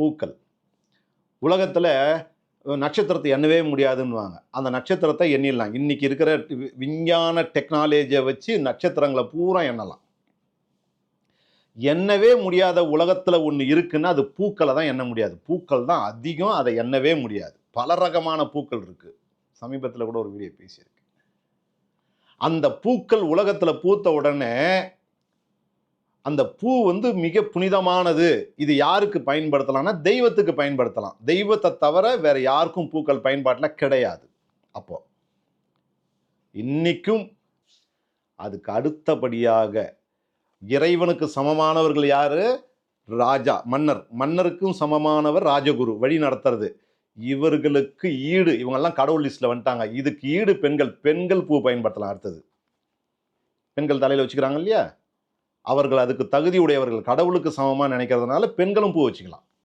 பூக்கள். உலகத்தில் நட்சத்திரத்தை எண்ணவே முடியாதுன்னுவாங்க. அந்த நட்சத்திரத்தை எண்ணிடலாம். இன்றைக்கி இருக்கிற வி- விஞ்ஞான டெக்னாலஜியை வச்சு நட்சத்திரங்களை பூரா எண்ணலாம். எண்ணவே முடியாத உலகத்தில் ஒன்று இருக்குன்னா அது பூக்களை தான் எண்ண முடியாது. பூக்கள் தான் அதிகம் அதை எண்ணவே முடியாது. பல ரகமான பூக்கள் இருக்குது சமீபத்தில் கூட ஒரு வீடியோ பேசியிருக்கு அந்த பூக்கள் உலகத்தில் பூத்த உடனே அந்த பூ வந்து மிக புனிதமானது. இது யாருக்கு பயன்படுத்தலாம்னா தெய்வத்துக்கு பயன்படுத்தலாம். தெய்வத்தை தவிர வேற யாருக்கும் பூக்கள் பயன்பாட்டில் கிடையாது. அப்போ இன்னைக்கும் அதுக்கு அடுத்தபடியாக இறைவனுக்கு சமமானவர்கள் யாரு? ராஜா மன்னர். மன்னருக்கும் சமமானவர் ராஜகுரு. வழி நடத்துறது. இவர்களுக்கு ஈடு. இவங்கெல்லாம் கடவுள் லிஸ்ட்டில் வந்துட்டாங்க. இதுக்கு ஈடு பெண்கள். பெண்கள் பூ பயன்படுத்தலாம் அடுத்தது. பெண்கள் தலையில் வச்சுக்கிறாங்க இல்லையா? அவர்கள் அதுக்கு தகுதியுடையவர்கள் கடவுளுக்கு சமமாக நினைக்கிறதுனால பெண்களும் பூ வச்சுக்கலாம்.